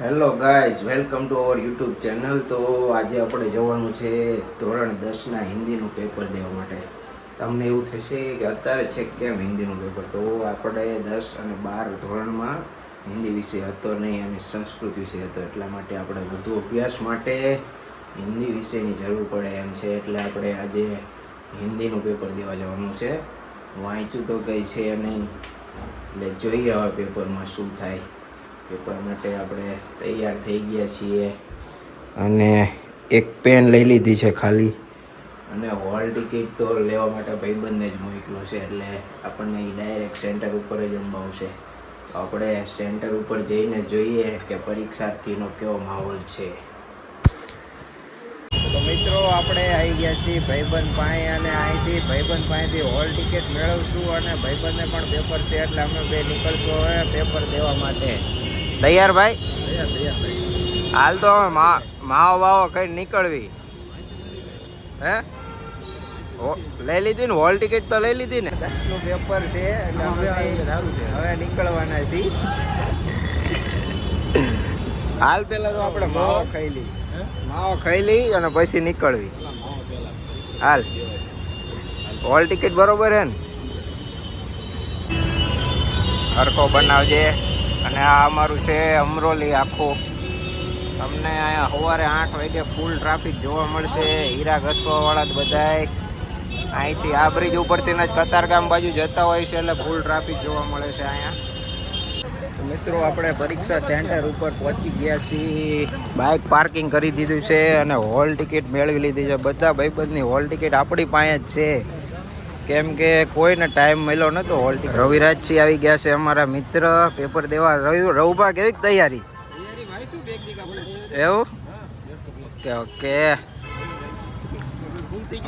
Hello guys welcome to our YouTube channel તો આજે આપણે જવાનું છે ધોરણ દસના હિન્દીનું પેપર દેવા માટે. તમને એવું થશે કે અત્યારે છે કેમ હિન્દીનું પેપર તો આપણે દસ અને બાર ધોરણમાં હિન્દી વિષય હતો નહીં અને સંસ્કૃત વિષય હતો. એટલા માટે આપણે વધુ અભ્યાસ માટે હિન્દી વિષયની જરૂર પડે એમ છે. એટલે આપણે આજે હિન્દીનું પેપર દેવા જવાનું છે. વાંચ્યું તો કંઈ છે નહીં. એટલે જોઈએ હવે પેપરમાં શું થાય. પેપર માટે આપણે તૈયાર થઈ ગયા છીએ. અને એક પેન લઈ લીધી છે ખાલી. અને હોલ ટિકિટ તો લેવા માટે ભાઈબંધને જ મોકલો છે એટલે આપણને ડાયરેક્ટ સેન્ટર ઉપર જ અંબાવશે તો આપણે સેન્ટર ઉપર જઈને જોઈએ કે પરીક્ષાર્થીનો કેવો માહોલ છે. તો મિત્રો આપણે આવી ગયા છીએ ભાઈબંધ પાસે અને અહીંથી ભાઈબંધ પાસેથી હોલ ટિકિટ મેળવશું અને ભાઈબંધને પણ પેપર છે એટલે અમે બે નીકળશું હવે પેપર દેવા માટે. તૈયાર ભાઈ? હાલ તો માવો બાવો કઈ નીકળવી. હે? લઈ લીધી ને હોલ ટિકિટ તો લઈ લીધી ને. દસનું પેપર છે હવે નીકળવાના છીએ હાલ પેલા તો આપણે માવો ખાઈ લઈ માવો ખાઈ લઈ અને પછી નીકળવી. હાલ. હોલ ટિકિટ બરોબર હે ને? હરખો બનાવજે. અને આ અમારું છે અમરોલી આખું. તમને અહીંયા સવારે આઠ વાગે ફૂલ ટ્રાફિક જોવા મળશે, હીરા ઘસવાવાળા જ બધાય. અહીંથી આ બ્રિજ ઉપરથી જ કતારગામ બાજુ જતા હોય છે એટલે ફૂલ ટ્રાફિક જોવા મળે છે અહીંયા. મિત્રો, આપણે પરીક્ષા સેન્ટર ઉપર પહોંચી ગયા છીએ. બાઇક પાર્કિંગ કરી દીધું છે અને હોલ ટિકિટ મેળવી લીધી છે. બધા ભાઈબંધની હોલ ટિકિટ આપણી પાસે જ છે. કેમ કે કોઈને ટાઈમ મળ્યો નતો હોલ રવિરાજસિંહ આવી ગયા છે અમારા મિત્ર. પેપર દેવા રવિ રવુભા કેવી તૈયારી? એવું? ઓકે ઓકે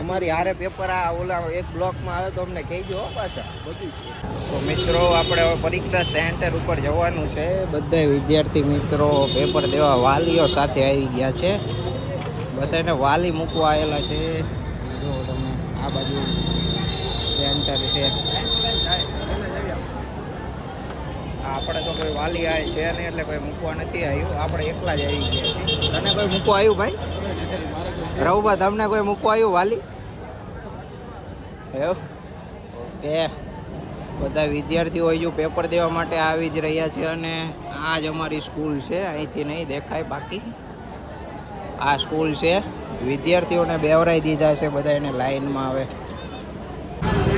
અમારી હારે પેપર આ ઓલા એક બ્લોકમાં આવે તો અમને કહેજો હો પાછા. તો મિત્રો, આપણે હવે પરીક્ષા સેન્ટર ઉપર જવાનું છે. બધા વિદ્યાર્થી મિત્રો પેપર દેવા વાલીઓ સાથે આવી ગયા છે. બધાને વાલી મૂકવા આવેલા છે. જો તમે આ બાજુ સેન્ટર છે. આપણે તો કોઈ વાલી આવે છે નહીં એટલે કોઈ મૂકવા નથી આવ્યું આપણે એકલા જ આવી ગયા છીએ. તને કોઈ મૂકવા આવ્યું ભાઈ? રવુભા તમને કોઈ મૂકવા આવ્યું વાલી? એવું? ઓકે. બધા વિદ્યાર્થીઓ હજુ પેપર દેવા માટે આવી જ રહ્યા છે અને આ જ અમારી સ્કૂલ છે. અહીંથી નહીં દેખાય બાકી. આ સ્કૂલ છે. વિદ્યાર્થીઓને બેવરાઈ દીધા છે બધા એને લાઈનમાં આવે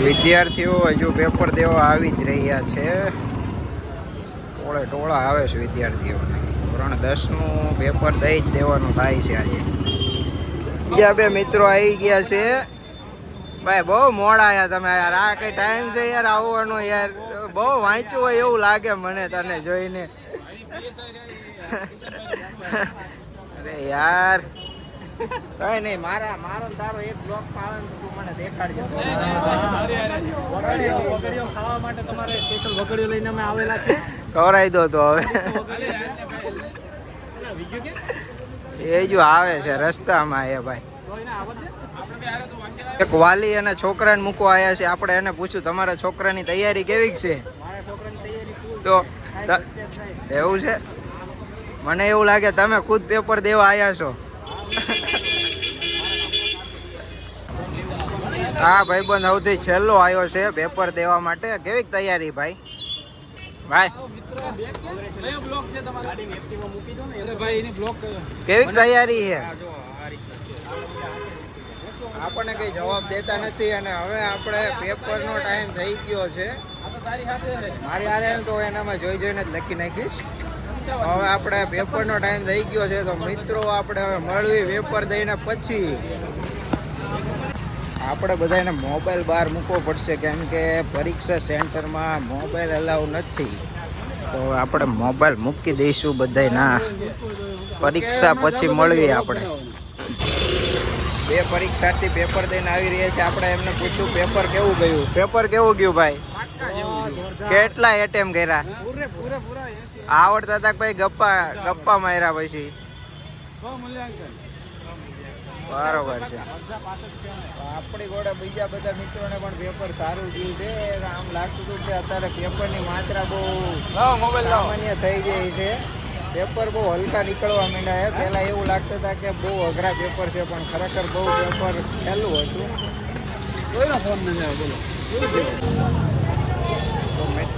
વિદ્યાર્થીઓ હજુ પેપર દેવા આવી જ રહ્યા છે. ટોળે ટોળા આવે છે વિદ્યાર્થીઓ. ધોરણ દસનું પેપર દઈ જ દેવાનું થાય છે આજે. બીજા બે મિત્રો આવી ગયા છે. ભાઈ, બહુ મોડા આવ્યા તમે યાર. આ કઈ ટાઈમ છે યાર આવવાનો યાર. બહુ વાંચ્યું હોય એવું લાગે મને તને જોઈને. અરે યાર. કઈ નહીં મારા મારો તારો એક બ્લોક આવે તું મને દેખાડજો ખાવા માટે તમારે સ્પેશિયલ વગડીઓ લઈને અમે આવેલા છે કવરાઈ દો તો હવે એ જો આવે છે રસ્તામાં એ ભાઈ એક વાલી અને છોકરાને મૂકવા આવ્યા છે આપણે એને પૂછ્યું તમારા છોકરાની તૈયારી કેવી છે તો. એવું છે મને એવું લાગે તમે ખુદ પેપર દેવા આવ્યા છો હા, ભાઈબંધ સૌથી છેલ્લો આવ્યો છે પેપર દેવા માટે. કેવી તૈયારી ભાઈ? ભાઈ. ભાઈ કેવી તૈયારી છે? આપણને કઈ જવાબ દેતા નથી અને હવે આપણે પેપરનો ટાઈમ થઈ ગયો છે. મારી આરે તો એનામાં જોઈ જોઈને જ લખી નાખીશ. હવે આપણે પેપરનો ટાઈમ થઈ ગયો છે, તો મિત્રો આપણે હવે મળવી પેપર દઈને પછી. આપણે બધાને મોબાઈલ બહાર મૂકવો પડશે, કેમ કે પરીક્ષા સેન્ટરમાં મોબાઈલ અલાઉ નથી. તો આપણે મોબાઈલ મૂકી દઈશું બધાય ના પરીક્ષા પછી મળવી આપણે. બે પરીક્ષાર્થી પેપર દઈને આવી રહ્યા છે, આપણે એમને પૂછ્યું પેપર કેવું ગયું? પેપર કેવું ગયું ભાઈ? કેટલા એટેમ કર્યા? આવડતા હતા ભાઈ ગપ્પા ગપ્પા માર્યા પછી? બરોબર છે. આપણી ગોડે બીજા બધા મિત્રોને પણ પેપર સારું ગયું છે. આમ લાગતું હતું કે અત્યારે પેપરની માત્રા બહુ સામાન્ય થઈ ગઈ છે. પેપર બહુ હલકા નીકળવા માંડ્યા છે. પહેલાં એવું લાગતું હતા કે બહુ અઘરા પેપર છે પણ ખરેખર બહુ પેપર સહેલું હતું. કોઈનો ફોન નથી આવ્યો બોલો.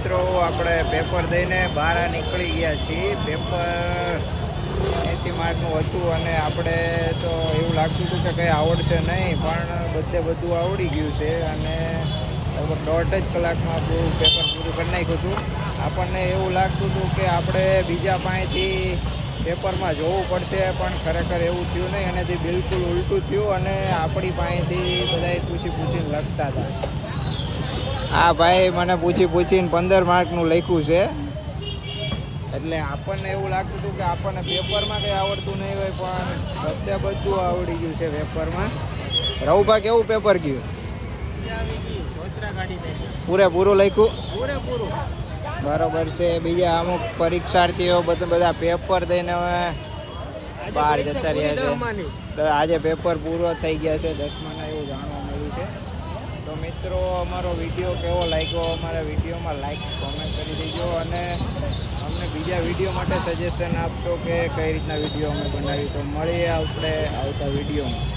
મિત્રો, આપણે પેપર દઈને બહાર નીકળી ગયા છીએ. પેપર એસી માર્કનું હતું અને આપણે તો એવું લાગતું હતું કે કંઈ આવડશે નહીં, પણ બધે બધું આવડી ગયું છે અને લગભગ દોઢ જ કલાકમાં આપણું પેપર પૂરું કરી નાખ્યું હતું. આપણને એવું લાગતું હતું કે આપણે બીજા પાસેથી પેપરમાં જોવું પડશે, પણ ખરેખર એવું થયું નહીં. એનાથી બિલકુલ ઉલટું થયું અને આપણી પાસેથી બધાએ પૂછી પૂછીને લખતા હતા. હા ભાઈ મને પૂછી પૂછીને પંદર માર્કનું લખ્યું છે. એટલે આપણને એવું લાગતું હતું કે આપણને પેપરમાં કંઈ આવડતું નહીં હોય પણ બધે બધું આવડી ગયું છે પેપરમાં. રવુભા કેવું પેપર ગયું? પૂરેપૂરું લખ્યું? પૂરેપૂરું બરોબર છે. બીજા અમુક પરીક્ષાર્થીઓ બધા બધા પેપર દઈને હવે બહાર જતા રહ્યા છે. તો આજે પેપર પૂરો થઈ ગયા છે દસમાના એવું જાણવા મળ્યું છે તો મિત્રો, અમારો વીડિયો કેવો લાગ્યો? અમારા વિડીયોમાં લાઈક કોમેન્ટ કરી દેજો અને અમને બીજા વીડિયો માટે સજેશન આપશો કે કઈ રીતના વીડિયો અમે બનાવી તો મળીએ આપણે આવતા વિડીયોમાં.